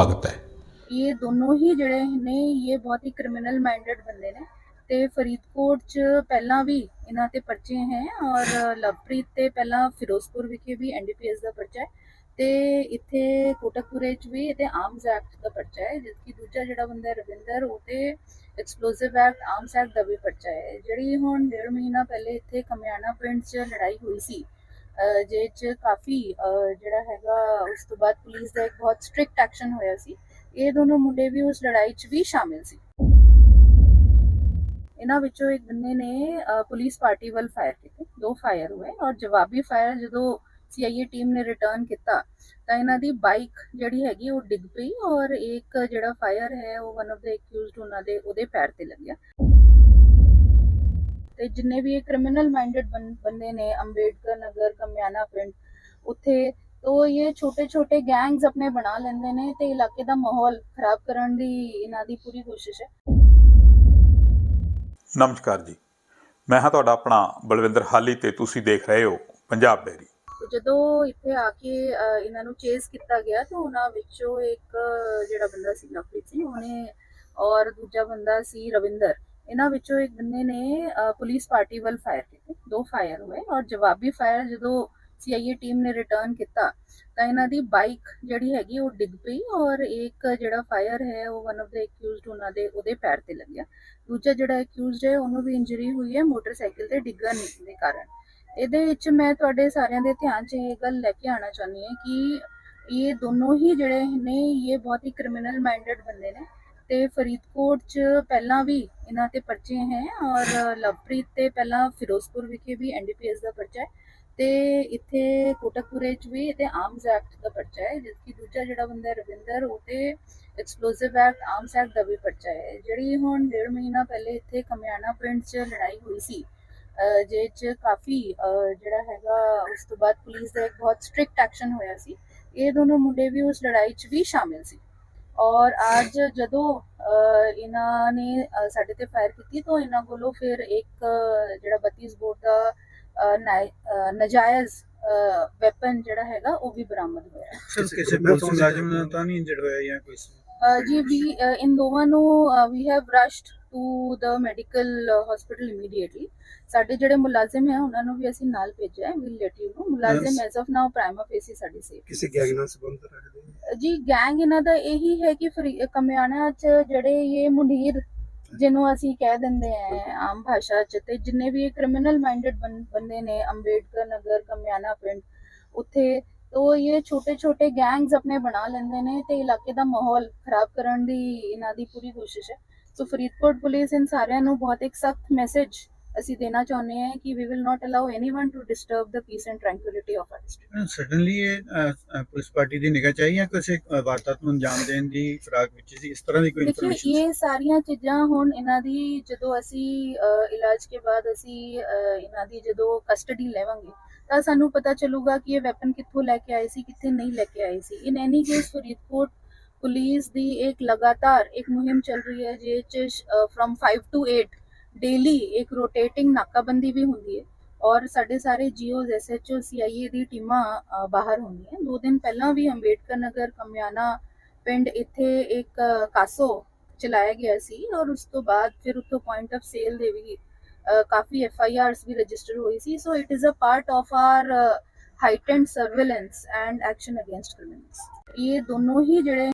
ਭਗਤ ਹੈ। ਇਹ ਦੋਨੋਂ ਹੀ ਜਿਹੜੇ ਨੇ, ਇਹ ਬਹੁਤ ਹੀ ਕ੍ਰਿਮੀਨਲ ਮਾਈਂਡਡ ਬੰਦੇ ਨੇ ਤੇ ਫਰੀਦਕੋਟ ਚ ਪਹਿਲਾਂ ਵੀ ਇਹਨਾਂ ਤੇ ਪਰਚੇ ਹੈ ਔਰ ਲਵਪ੍ਰੀਤ ਤੇ ਪਹਿਲਾਂ ਫਿਰੋਜ਼ਪੁਰ ਵਿਖੇ ਵੀ ਐਨਡੀਪੀਐਸ ਦਾ ਪਰਚਾ ਹੈ ਤੇ ਇੱਥੇ ਕੋਟਕਪੁਰੇ ਚ ਵੀ ਤੇ ਆਰਮਸ ਐਕਟ ਦਾ ਪਰਚਾ ਹੈ ਜਿਸਕੀ ਦੂਜਾ ਜਿਹੜਾ ਬੰਦਾ ਰਵਿੰਦਰ, ਉਹ ਤੇ ਐਕਸਪਲੋਸਿਵ ਐਕਟ ਆਰਮਸ ਐਕਟ ਦਾ ਵੀ ਪਰਚਾ ਹੈ। ਜਿਹੜੀ ਹੁਣ ਡੇਢ ਮਹੀਨਾ ਪਹਿਲੇ ਇੱਥੇ ਕਮਿਆਣਾ ਪਿੰਡ ਚ ਲੜਾਈ ਹੋਈ ਸੀ ਜਿਹਦੇ 'ਚ ਕਾਫੀ ਜਿਹੜਾ ਹੈਗਾ, ਉਸ ਤੋਂ ਬਾਅਦ ਪੁਲਿਸ ਦਾ ਇੱਕ ਬਹੁਤ ਸਟ੍ਰਿਕਟ ਐਕਸ਼ਨ ਹੋਇਆ ਸੀ। ਇਹ ਦੋਨੋਂ ਮੁੰਡੇ ਵੀ ਉਸ ਲੜਾਈ 'ਚ ਵੀ ਸ਼ਾਮਿਲ ਸੀ। ਇਹਨਾਂ ਵਿੱਚੋਂ ਇੱਕ ਬੰਦੇ ਨੇ ਪੁਲਿਸ ਪਾਰਟੀ ਵੱਲ ਫਾਇਰ ਕੀਤੇ। ਦੋ ਫਾਇਰ ਹੋਏ ਔਰ ਜਵਾਬੀ ਫਾਇਰ ਜਦੋਂ ਸੀਆਈਏ ਟੀਮ ਨੇ ਰਿਟਰਨ ਕੀਤਾ, ਤਾਂ ਇਹਨਾਂ ਦੀ ਬਾਈਕ ਜਿਹੜੀ ਹੈਗੀ ਉਹ ਡਿੱਗ ਪਈ ਔਰ ਇੱਕ ਜਿਹੜਾ ਫਾਇਰ ਹੈ, ਉਹ ਵਨ ਆਫ ਦਾ ਐਕਿਊਜ਼ਡ ਉਹਨਾਂ ਦੇ ਉਹਦੇ ਪੈਰ ਤੇ ਲੱਗਿਆ। ਤੇ ਜਿੰਨੇ ਵੀ ਇਹ ਕ੍ਰਿਮੀਨਲ ਮਾਈਂਡਡ ਬੰਦੇ ਨੇ ਅੰਬੇਡਕਰ ਨਗਰ ਕਮਿਆਣਾ ਪਿੰਡ ਉੱਥੇ ਤੋ ਇਹ ਛੋਟੇ ਛੋਟੇ ਗੈਂਗਸ ਆਪਣੇ ਬਣਾ ਲੈਂਦੇ ਨੇ ਤੇ ਇਲਾਕੇ ਦਾ ਮਾਹੌਲ ਖਰਾਬ ਕਰਨ ਦੀ ਇਹਨਾਂ ਦੀ ਪੂਰੀ ਕੋਸ਼ਿਸ਼ ਹੈ। ਨਮਸਕਾਰ ਜੀ। ਮੈਂ ਹਾਂ ਤੁਹਾਡਾ ਆਪਣਾ ਬਲਵਿੰਦਰ ਹਾਲੀ ਤੇ ਤੁਸੀਂ ਦੇਖ ਰਹੇ ਹੋ ਪੰਜਾਬ ਡੇਰੀ ਜਦੋਂ ਇੱਥੇ ਆ ਕੇ ਇਹਨਾਂ ਨੂੰ ਚੇਸ ਕੀਤਾ ਗਿਆ ਤਾਂ ਉਹਨਾਂ ਵਿੱਚੋਂ ਇੱਕ ਜਿਹੜਾ ਬੰਦਾ ਸੀ ਲਵਪ੍ਰੀਤ ਸਿੰਘ ਉਹਨੇ ਔਰ ਦੂਜਾ ਬੰਦਾ ਸੀ ਰਵਿੰਦਰ। ਇਹਨਾਂ ਵਿੱਚੋਂ ਇੱਕ ਬੰਦੇ ਨੇ ਪੁਲਿਸ ਪਾਰਟੀ ਵੱਲ ਫਾਇਰ ਕੀਤੇ। ਦੋ ਫਾਇਰ ਹੋਏ ਔਰ ਜਵਾਬੀ ਫਾਇਰ ਜਦੋਂ ਸੀਆਈਏ ਟੀਮ ਨੇ ਰਿਟਰਨ ਕੀਤਾ, ਤਾਂ ਇਹਨਾਂ ਦੀ ਬਾਈਕ ਜਿਹੜੀ ਹੈਗੀ ਉਹ ਡਿੱਗ ਪਈ ਔਰ ਇੱਕ ਜਿਹੜਾ ਫਾਇਰ ਹੈ, ਉਹ ਵਨ ਆਫ ਦਾ ਐਕਿਊਜ਼ਡ ਉਹਨਾਂ ਦੇ ਉਹਦੇ ਪੈਰ ਤੇ ਲੱਗਿਆ। ਦੂਜਾ ਜਿਹੜਾ ਐਕਿਊਜ਼ਡ ਹੈ, ਉਹਨੂੰ ਵੀ ਇੰਜਰੀ ਹੋਈ ਹੈ, ਮੋਟਰਸਾਈਕਲ ਤੇ ਡਿੱਗਣ ਦੇ ਕਾਰਨ। ਇਹਦੇ ਵਿੱਚ ਮੈਂ ਤੁਹਾਡੇ ਸਾਰਿਆਂ ਦੇ ਧਿਆਨ 'ਚ ਇਹ ਗੱਲ ਲੈ ਕੇ ਆਣਾ ਚਾਹੁੰਦੀ ਹਾਂ ਕਿ ਇਹ ਦੋਨੋਂ ਹੀ ਜਿਹੜੇ ਨੇ, ਇਹ ਬਹੁਤ ਹੀ ਕ੍ਰਿਮੀਨਲ ਮਾਈਂਡਡ ਬੰਦੇ ਨੇ। ਤੇ ਫਰੀਦਕੋਟ 'ਚ ਪਹਿਲਾਂ ਵੀ ਇਹਨਾਂ ਤੇ ਪਰਚੇ ਹੈ ਔਰ ਲਵਪ੍ਰੀਤ ਤੇ ਪਹਿਲਾਂ ਫਿਰੋਜ਼ਪੁਰ ਵਿਖੇ ਵੀ ਐਨਡੀਪੀਐਸ ਦਾ ਪਰਚਾ ਹੈ ਤੇ ਇੱਥੇ ਕੋਟਕਪੁਰੇ 'ਚ ਵੀ ਤੇ ਆਰਮਸ ਐਕਟ ਦਾ ਪਰਚਾ ਹੈ ਜਦਕਿ ਦੂਜਾ ਜਿਹੜਾ ਬੰਦਾ ਰਵਿੰਦਰ, ਉਹ ਤੇ ਐਕਸਪਲੋਸਿਵ ਐਕਟ ਆਰਮਸ ਐਕਟ ਦਾ ਵੀ ਪਰਚਾ ਹੈ। ਜਿਹੜੀ ਹੁਣ ਡੇਢ ਮਹੀਨਾ ਪਹਿਲੇ ਇੱਥੇ ਕਮਿਆਣਾ ਪਿੰਡ 'ਚ ਲੜਾਈ ਹੋਈ ਸੀ, ਅਹ ਜਿਹਦੇ 'ਚ ਕਾਫੀ ਜਿਹੜਾ ਹੈਗਾ, ਉਸ ਤੋਂ ਬਾਅਦ ਪੁਲਿਸ ਦਾ ਇੱਕ ਬਹੁਤ ਸਟ੍ਰਿਕਟ ਐਕਸ਼ਨ ਹੋਇਆ ਸੀ। ਇਹ ਦੋਨੋਂ ਮੁੰਡੇ ਵੀ ਉਸ ਲੜਾਈ 'ਚ ਵੀ ਸ਼ਾਮਿਲ ਸੀ। ਔਰ ਅੱਜ ਜਦੋਂ ਇਹਨਾਂ ਨੇ ਸਾਡੇ ਤੇ ਫਾਇਰ ਕੀਤੀ ਤਾਂ ਇਹਨਾਂ ਕੋਲੋਂ ਫਿਰ ਇੱਕ ਜਿਹੜਾ 32 ਬੋਰ ਦਾ ਅਹ, ਨਜਾਇਜ਼ ਵੈਪਨ ਜਿਹੜਾ ਹੈਗਾ ਉਹ ਵੀ ਬਰਾਮਦ ਹੋਇਆ। ਸਰ ਕਿਸੇ ਪੁਲਿਸ ਤਾਂ ਨਹੀਂ ਇੰਜਰਡ ਹੋਇਆ ਜਾਂ ਕੋਈ? ਜੀ ਵੀ ਇਨ ਦੋਵਾਂ ਨੂੰ we have rushed to the medical hospital immediately ਸਾਡੇ ਜਿਹੜੇ ਮੁਲਾਜ਼ਮ ਹੈ ਉਹਨਾਂ ਨੂੰ ਵੀ ਅਸੀਂ ਨਾਲ ਭੇਜਿਆ ਹੈ ਵਿਲ ਲੈਟ ਯੂ ਨੋ ਮੁਲਾਜ਼ਮ. As of now prima facie ਸਾਡੀ ਸੇਫ ਕਿਸੇ ਗੈਂਗ ਨਾਲ ਸੰਬੰਧ ਰੱਖਦੇ? ਜੀ ਗੈਂਗ ਇਹਨਾਂ ਦਾ ਇਹੀ ਹੈ ਕਿ ਕਮਿਆਣਾ ਚ ਜਿਹੜੇ ਇਹ ਮੁੰਡੀਰ ਜਿਹਨੂੰ ਅਸੀਂ ਕਹਿ ਦਿੰਦੇ ਆ ਆਮ ਭਾਸ਼ਾ ਚ ਤੇ ਜਿੰਨੇ ਵੀ ਕ੍ਰਿਮੀਨਲ ਮਾਈਂਡਡ ਬੰਦੇ ਨੇ ਅੰਬੇਡਕਰ ਨਗਰ ਕਮਿਆਣਾ ਪਿੰਡ ਉੱਥੇ ਤੋ ਇਹ ਛੋਟੇ ਛੋਟੇ ਗੈਂਗਸ ਆਪਣੇ ਬਣਾ ਲੈਂਦੇ ਨੇ ਤੇ ਇਲਾਕੇ ਦਾ ਮਾਹੌਲ ਖਰਾਬ ਕਰਨ ਦੀ ਇਹਨਾਂ ਦੀ ਪੂਰੀ ਕੋਸ਼ਿਸ਼ ਹੈ। ਸੋ ਫਰੀਦਕੋਟ ਪੁਲਿਸ ਇਨ ਸਾਰਿਆਂ ਨੂੰ ਬਹੁਤ ਇੱਕ ਸਖਤ ਮੈਸੇਜ ਅਸੀਂ ਦੇਣਾ ਚਾਹੁੰਦੇ ਹਾਂ ਕਿ we will not allow anyone to disturb the peace and tranquillity of our district suddenly ਇਹ ਪੁਲਿਸ ਪਾਰਟੀ ਦੀ ਨਿਗਾਹ ਚਾਹੀ ਜਾਂ ਕਿਸੇ ਵਾਰਦਾਤ ਨੂੰ ਅੰਜਾਮ ਦੇਣ ਦੀ ਫਰਾਕ ਵਿੱਚ ਸੀ? ਇਸ ਤਰ੍ਹਾਂ ਦੀ ਕੋਈ ਇਨਫੋਰਮੇਸ਼ਨ ਇਹ ਸਾਰੀਆਂ ਚੀਜ਼ਾਂ ਹੁਣ ਇਹਨਾਂ ਦੀ ਜਦੋਂ ਅਸੀਂ ਇਲਾਜ ਕੇ ਬਾਅਦ ਅਸੀਂ ਇਹਨਾਂ ਦੀ ਜਦੋਂ ਕਸਟਡੀ ਲੈਵਾਂਗੇ ਤਾਂ ਸਾਨੂੰ ਪਤਾ ਚੱਲੂਗਾ ਕਿ ਇਹ ਵੈਪਨ ਕਿੱਥੋਂ ਲੈ ਕੇ ਆਏ ਸੀ ਕਿੱਥੇ ਨਹੀਂ ਲੈ ਕੇ ਆਏ ਸੀ। In any case Faridkot police ਦੀ ਇੱਕ ਲਗਾਤਾਰ ਇੱਕ ਮੁਹਿੰਮ ਚੱਲ ਰਹੀ ਹੈ ਜਿਸ ਚ ਫਰਮ 5 ਟੂ 8 ਡੇਲੀ ਇੱਕ ਰੋਟੇਟਿੰਗ ਨਾਕਾਬੰਦੀ ਵੀ ਹੁੰਦੀ ਹੈ ਔਰ ਸਾਡੇ ਸਾਰੇ ਜੀਓਜ਼ ਐਸਐਚਓ ਸੀਆਈਏ ਦੀ ਟੀਮਾਂ ਬਾਹਰ ਹੁੰਦੀਆਂ। ਦੋ ਦਿਨ ਪਹਿਲਾਂ ਵੀ ਅੰਬੇਡਕਰ ਨਗਰ ਕਮਿਆਣਾ ਪਿੰਡ ਇੱਥੇ ਇੱਕ ਕਾਸੋ ਚਲਾਇਆ ਗਿਆ ਸੀ ਔਰ ਉਸ ਤੋਂ ਬਾਅਦ ਫਿਰ ਉੱਥੋਂ ਪੁਆਇੰਟ ਆਫ ਸੇਲ ਦੇ ਵੀ ਕਾਫੀ ਐਫ ਆਈ ਆਰਸ ਵੀ ਰਜਿਸਟਰ ਹੋਈ ਸੀ। So it is a part of our heightened surveillance and action against criminals ਇਹ ਦੋਨੋਂ ਹੀ ਜਿਹੜੇ